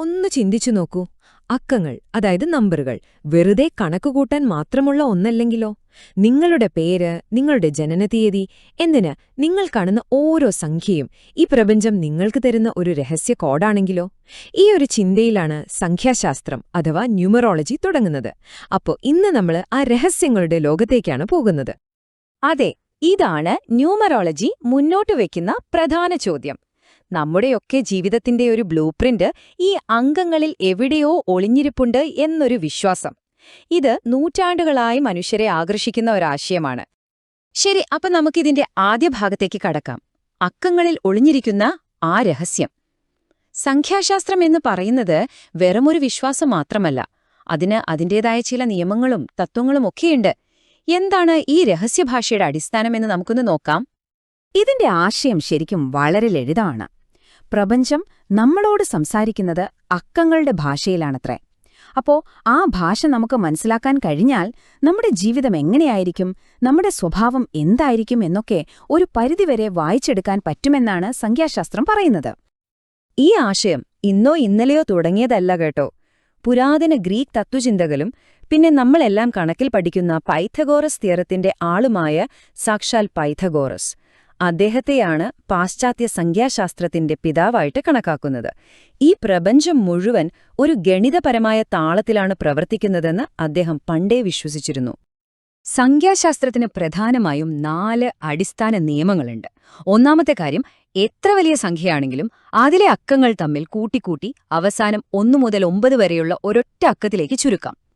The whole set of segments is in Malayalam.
ഒന്ന് ചിന്തിച്ചു നോക്കൂ. അക്കങ്ങൾ അതായത് നമ്പറുകൾ വെറുതെ കണക്കുകൂട്ടാൻ മാത്രമുള്ള ഒന്നല്ലെങ്കിലോ? നിങ്ങളുടെ പേര് നിങ്ങളുടെ ജനനതീയതി എന്തിന് നിങ്ങൾ കാണുന്ന ഓരോ സംഖ്യയും ഈ പ്രപഞ്ചം നിങ്ങൾക്ക് തരുന്ന ഒരു രഹസ്യ കോഡാണെങ്കിലോ? ഈ ഒരു ചിന്തയിലാണ് സംഖ്യാശാസ്ത്രം അഥവാ ന്യൂമറോളജി തുടങ്ങുന്നത്. അപ്പോ ഇന്ന് നമ്മൾ ആ രഹസ്യങ്ങളുടെ ലോകത്തേക്കാണ് പോകുന്നത്. അതെ ഇതാണ് ന്യൂമറോളജി മുന്നോട്ട് വയ്ക്കുന്ന പ്രധാന ചോദ്യം. നമ്മുടെയൊക്കെ ജീവിതത്തിന്റെ ഒരു ബ്ലൂപ്രിന്റ് ഈ അംഗങ്ങളിൽ എവിടെയോ ഒളിഞ്ഞിരിപ്പുണ്ട് എന്നൊരു വിശ്വാസം. ഇത് നൂറ്റാണ്ടുകളായി മനുഷ്യരെ ആകർഷിക്കുന്ന ഒരാശയമാണ്. ശരി അപ്പൊ നമുക്കിതിന്റെ ആദ്യ ഭാഗത്തേക്ക് കടക്കാം. അക്കങ്ങളിൽ ഒളിഞ്ഞിരിക്കുന്ന ആ രഹസ്യം. സംഖ്യാശാസ്ത്രം എന്ന് പറയുന്നത് വെറുമൊരു വിശ്വാസം മാത്രമല്ല. അതിന് അതിന്റെതായ ചില നിയമങ്ങളും തത്വങ്ങളും ഒക്കെയുണ്ട്. എന്താണ് ഈ രഹസ്യഭാഷയുടെ അടിസ്ഥാനമെന്ന് നമുക്കൊന്ന് നോക്കാം. ഇതിന്റെ ആശയം ശരിക്കും വളരെ ലളിതമാണ്. പ്രപഞ്ചം നമ്മളോട് സംസാരിക്കുന്നത് അക്കങ്ങളുടെ ഭാഷയിലാണത്രേ. അപ്പോ ആ ഭാഷ നമുക്ക് മനസ്സിലാക്കാൻ കഴിഞ്ഞാൽ നമ്മുടെ ജീവിതം എങ്ങനെയായിരിക്കും നമ്മുടെ സ്വഭാവം എന്തായിരിക്കും എന്നൊക്കെ ഒരു പരിധിവരെ വായിച്ചെടുക്കാൻ പറ്റുമെന്നാണ് സംഖ്യാശാസ്ത്രം പറയുന്നത്. ഈ ആശയം ഇന്നോ ഇന്നലെയോ തുടങ്ങിയതല്ല കേട്ടോ. പുരാതന ഗ്രീക്ക് തത്വചിന്തകളും പിന്നെ നമ്മളെല്ലാം കണക്കിൽ പഠിക്കുന്ന പൈഥഗോറസ് തിയറത്തിന്റെ ആളുമായ സാക്ഷാൽ പൈഥഗോറസ്. അദ്ദേഹത്തെയാണ് പാശ്ചാത്യ സംഖ്യാശാസ്ത്രത്തിന്റെ പിതാവായിട്ട് കണക്കാക്കുന്നത്. ഈ പ്രപഞ്ചം മുഴുവൻ ഒരു ഗണിതപരമായ താളത്തിലാണ് പ്രവർത്തിക്കുന്നതെന്ന് അദ്ദേഹം പണ്ടേ വിശ്വസിച്ചിരുന്നു. സംഖ്യാശാസ്ത്രത്തിന് പ്രധാനമായും നാല് അടിസ്ഥാന നിയമങ്ങളുണ്ട്. ഒന്നാമത്തെ കാര്യം എത്ര വലിയ സംഖ്യയാണെങ്കിലും അതിലെ അക്കങ്ങൾ തമ്മിൽ കൂട്ടിക്കൂട്ടി അവസാനം ഒന്നു മുതൽ ഒമ്പത് വരെയുള്ള ഒരൊറ്റ അക്കത്തിലേക്ക് ചുരുക്കാം.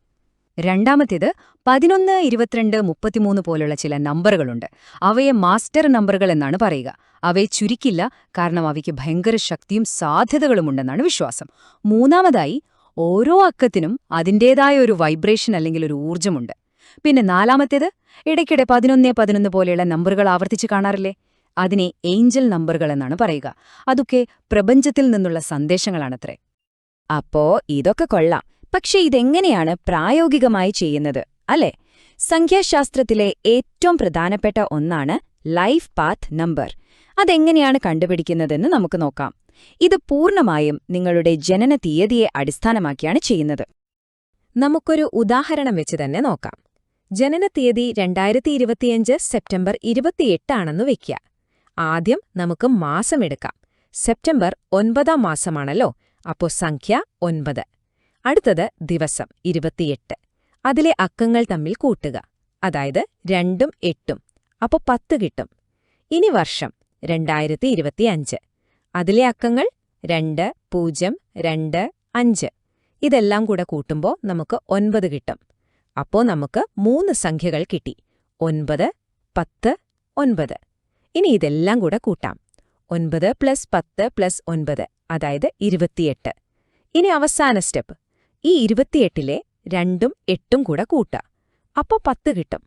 രണ്ടാമത്തേത് പതിനൊന്ന് ഇരുപത്തിരണ്ട് മുപ്പത്തിമൂന്ന് പോലുള്ള ചില നമ്പറുകളുണ്ട്. അവയെ മാസ്റ്റർ നമ്പറുകൾ എന്നാണ് പറയുക. അവയെ ചുരുക്കില്ല കാരണം അവയ്ക്ക് ഭയങ്കര ശക്തിയും സാധ്യതകളുമുണ്ടെന്നാണ് വിശ്വാസം. മൂന്നാമതായി ഓരോ അക്കത്തിനും അതിന്റേതായ ഒരു വൈബ്രേഷൻ അല്ലെങ്കിൽ ഒരു ഊർജമുണ്ട്. പിന്നെ നാലാമത്തേത് ഇടയ്ക്കിടെ പതിനൊന്നേ പതിനൊന്ന് പോലെയുള്ള നമ്പറുകൾ ആവർത്തിച്ച് കാണാറില്ലേ? അതിനെ ഏഞ്ചൽ നമ്പറുകൾ എന്നാണ് പറയുക. അതൊക്കെ പ്രപഞ്ചത്തിൽ നിന്നുള്ള സന്ദേശങ്ങളാണത്രേ. അപ്പോ ഇതൊക്കെ കൊള്ളാം. പക്ഷെ ഇതെങ്ങനെയാണ് പ്രായോഗികമായി ചെയ്യുന്നത്? അല്ലേ? സംഖ്യാശാസ്ത്രത്തിലെ ഏറ്റവും പ്രധാനപ്പെട്ട ഒന്നാണ് ലൈഫ് പാത്ത് നമ്പർ. അതെങ്ങനെയാണ് കണ്ടുപിടിക്കുന്നതെന്ന് നമുക്ക് നോക്കാം. ഇത് പൂർണമായും നിങ്ങളുടെ ജനന തീയതിയെ അടിസ്ഥാനമാക്കിയാണ് ചെയ്യുന്നത്. നമുക്കൊരു ഉദാഹരണം വെച്ച് തന്നെ നോക്കാം. ജനനത്തീയതി രണ്ടായിരത്തി ഇരുപത്തിയഞ്ച് സെപ്റ്റംബർ ഇരുപത്തിയെട്ടാണെന്ന് വയ്ക്കുക ആദ്യം നമുക്ക് മാസമെടുക്കാം സെപ്റ്റംബർ ഒൻപതാം മാസമാണല്ലോ. അപ്പോ സംഖ്യ ഒൻപത്. അടുത്തത് ദിവസം ഇരുപത്തിയെട്ട്. അതിലെ അക്കങ്ങൾ തമ്മിൽ കൂട്ടുക. അതായത് രണ്ടും എട്ടും. അപ്പോൾ പത്ത് കിട്ടും. ഇനി വർഷം രണ്ടായിരത്തി ഇരുപത്തിയഞ്ച് അതിലെ അക്കങ്ങൾ രണ്ട് പൂജ്യം രണ്ട് അഞ്ച്. ഇതെല്ലാം കൂടെ കൂട്ടുമ്പോൾ നമുക്ക് ഒൻപത് കിട്ടും. അപ്പോൾ നമുക്ക് മൂന്ന് സംഖ്യകൾ കിട്ടി. ഒൻപത് പത്ത് ഒൻപത്. ഇനി ഇതെല്ലാം കൂടെ കൂട്ടാം. ഒൻപത് പ്ലസ് പത്ത് പ്ലസ് ഒൻപത് അതായത് ഇരുപത്തിയെട്ട്. ഇനി അവസാന സ്റ്റെപ്പ്. ഈ ഇരുപത്തിയെട്ടിലെ രണ്ടും എട്ടും കൂടെ കൂട്ടുക. അപ്പോൾ പത്ത് കിട്ടും.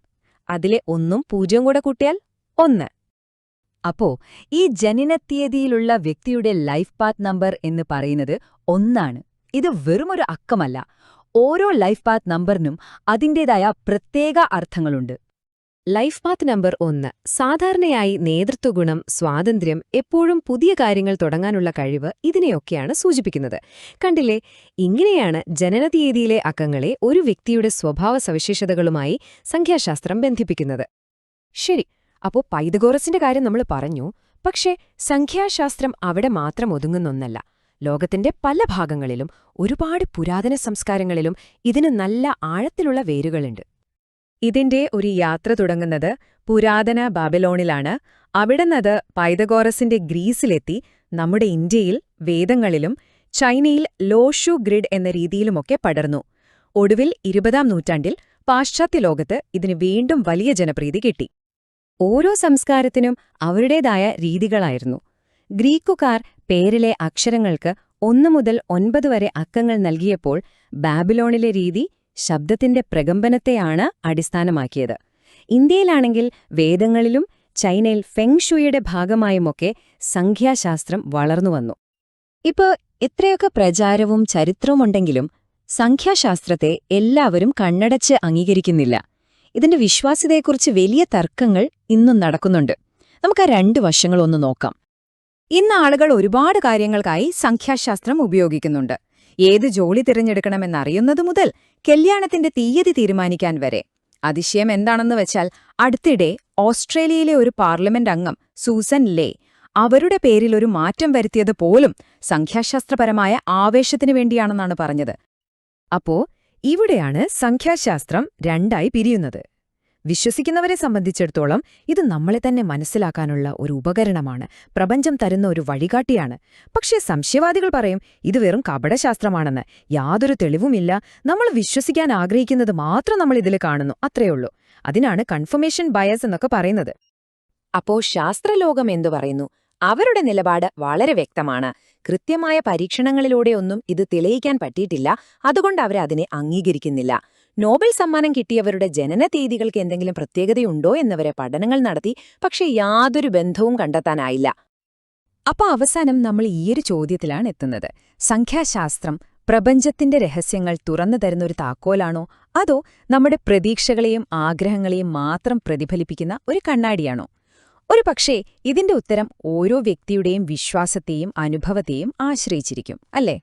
അതിലെ ഒന്നും പൂജ്യവും കൂടെ കൂട്ടിയാൽ ഒന്ന്. അപ്പോ ഈ ജനനത്തീയതിയിലുള്ള വ്യക്തിയുടെ ലൈഫ് പാത്ത് നമ്പർ എന്ന് പറയുന്നത് ഒന്നാണ്. ഇത് വെറുമൊരു അക്കമല്ല. ഓരോ ലൈഫ് പാത്ത് നമ്പറിനും അതിന്റേതായ പ്രത്യേക അർത്ഥങ്ങളുണ്ട്. ലൈഫ് പാത്ത് നമ്പർ ഒന്ന്. സാധാരണയായി നേതൃത്വഗുണം സ്വാതന്ത്ര്യം എപ്പോഴും പുതിയ കാര്യങ്ങൾ തുടങ്ങാനുള്ള കഴിവ് ഇതിനെയൊക്കെയാണ് സൂചിപ്പിക്കുന്നത്. കണ്ടില്ലേ? ഇങ്ങനെയാണ് ജനനതീയതിയിലെ അക്കങ്ങളെ ഒരു വ്യക്തിയുടെ സ്വഭാവ സവിശേഷതകളുമായി സംഖ്യാശാസ്ത്രം ബന്ധിപ്പിക്കുന്നത്. ശരി അപ്പോൾ പൈതഗോറസിന്റെ കാര്യം നമ്മൾ പറഞ്ഞു. പക്ഷേ സംഖ്യാശാസ്ത്രം അവിടെ മാത്രം ഒതുങ്ങുന്നൊന്നല്ല ലോകത്തിന്റെ പല ഭാഗങ്ങളിലും ഒരുപാട് പുരാതന സംസ്കാരങ്ങളിലും ഇതിന് നല്ല ആഴത്തിലുള്ള വേരുകളുണ്ട്. ഇതിന്റെ ഒരു യാത്ര തുടങ്ങുന്നത് പുരാതന ബാബിലോണിലാണ്. അവിടുന്നത് പൈതഗോറസിന്റെ ഗ്രീസിലെത്തി നമ്മുടെ ഇന്ത്യയിൽ വേദങ്ങളിലും ചൈനയിൽ ലോഷു ഗ്രിഡ് എന്ന രീതിയിലുമൊക്കെ പടർന്നു. ഒടുവിൽ ഇരുപതാം നൂറ്റാണ്ടിൽ പാശ്ചാത്യ ലോകത്ത് ഇതിന് വീണ്ടും വലിയ ജനപ്രീതി കിട്ടി. ഓരോ സംസ്കാരത്തിനും അവരുടേതായ രീതികളായിരുന്നു. ഗ്രീക്കുകാർ പേരിലെ അക്ഷരങ്ങൾക്ക് ഒന്നു മുതൽ ഒൻപത് വരെ അക്കങ്ങൾ നൽകിയപ്പോൾ ബാബിലോണിലെ രീതി ശബ്ദത്തിന്റെ പ്രകമ്പനത്തെയാണ് അടിസ്ഥാനമാക്കിയത്. ഇന്ത്യയിലാണെങ്കിൽ വേദങ്ങളിലും ചൈനയിൽ ഫെങ്ഷുയുടെ ഭാഗമായുമൊക്കെ സംഖ്യാശാസ്ത്രം വളർന്നു വന്നു. ഇപ്പോ എത്രയൊക്കെ പ്രചാരവും ചരിത്രവുമുണ്ടെങ്കിലും സംഖ്യാശാസ്ത്രത്തെ എല്ലാവരും കണ്ണടച്ച് അംഗീകരിക്കുന്നില്ല. ഇതിന്റെ വിശ്വാസ്യതയെക്കുറിച്ച് വലിയ തർക്കങ്ങൾ ഇന്നും നടക്കുന്നുണ്ട്. നമുക്ക് ആ രണ്ട് വശങ്ങളൊന്ന് നോക്കാം. ഇന്ന് ആളുകൾ ഒരുപാട് കാര്യങ്ങൾക്കായി സംഖ്യാശാസ്ത്രം ഉപയോഗിക്കുന്നുണ്ട്. ഏത് ജോലി തിരഞ്ഞെടുക്കണമെന്നറിയുന്നതു മുതൽ കല്യാണത്തിന്റെ തീയതി തീരുമാനിക്കാൻ വരെ. അതിശയം എന്താണെന്ന് വെച്ചാൽ അടുത്തിടെ ഓസ്ട്രേലിയയിലെ ഒരു പാർലമെന്റ് അംഗം സൂസൻ ലേ അവരുടെ പേരിൽ ഒരു മാറ്റം വരുത്തിയത് പോലും സംഖ്യാശാസ്ത്രപരമായ ആവേശത്തിനു വേണ്ടിയാണെന്നാണ് പറഞ്ഞത്. അപ്പോ ഇവിടെയാണ് സംഖ്യാശാസ്ത്രം രണ്ടായി പിരിയുന്നത്. വിശ്വസിക്കുന്നവരെ സംബന്ധിച്ചിടത്തോളം ഇത് നമ്മളെ തന്നെ മനസ്സിലാക്കാനുള്ള ഒരു ഉപകരണമാണ്. പ്രപഞ്ചം തരുന്ന ഒരു വഴികാട്ടിയാണ്. പക്ഷേ സംശയവാദികൾ പറയും ഇത് വെറും കപടശാസ്ത്രമാണെന്ന്. യാതൊരു തെളിവുമില്ല. നമ്മൾ വിശ്വസിക്കാൻ ആഗ്രഹിക്കുന്നത് മാത്രം നമ്മൾ ഇതിൽ കാണുന്നു. അത്രയുള്ളൂ. അതിനാണ് കൺഫർമേഷൻ ബയസ് എന്നൊക്കെ പറയുന്നത്. അപ്പോ ശാസ്ത്രലോകം എന്തു പറയുന്നു? അവരുടെ നിലപാട് വളരെ വ്യക്തമാണ്. കൃത്യമായ പരീക്ഷണങ്ങളിലൂടെയൊന്നും ഇത് തെളിയിക്കാൻ പറ്റിയിട്ടില്ല. അതുകൊണ്ട് അവരതിനെ അംഗീകരിക്കുന്നില്ല. നോബൽ സമ്മാനം കിട്ടിയവരുടെ ജനന തീയതികൾക്ക് എന്തെങ്കിലും പ്രത്യേകതയുണ്ടോ എന്നവരെ പഠനങ്ങൾ നടത്തി പക്ഷേ യാതൊരു ബന്ധവും കണ്ടെത്താനായില്ല. അപ്പൊ അവസാനം നമ്മൾ ഈയൊരു ചോദ്യത്തിലാണ് എത്തുന്നത്. സംഖ്യാശാസ്ത്രം പ്രപഞ്ചത്തിന്റെ രഹസ്യങ്ങൾ തുറന്നു തരുന്ന ഒരു താക്കോലാണോ? അതോ നമ്മുടെ പ്രതീക്ഷകളെയും ആഗ്രഹങ്ങളെയും മാത്രം പ്രതിഫലിപ്പിക്കുന്ന ഒരു കണ്ണാടിയാണോ? ഒരു പക്ഷേ ഇതിന്റെ ഉത്തരം ഓരോ വ്യക്തിയുടെയും വിശ്വാസത്തെയും അനുഭവത്തെയും ആശ്രയിച്ചിരിക്കും അല്ലേ?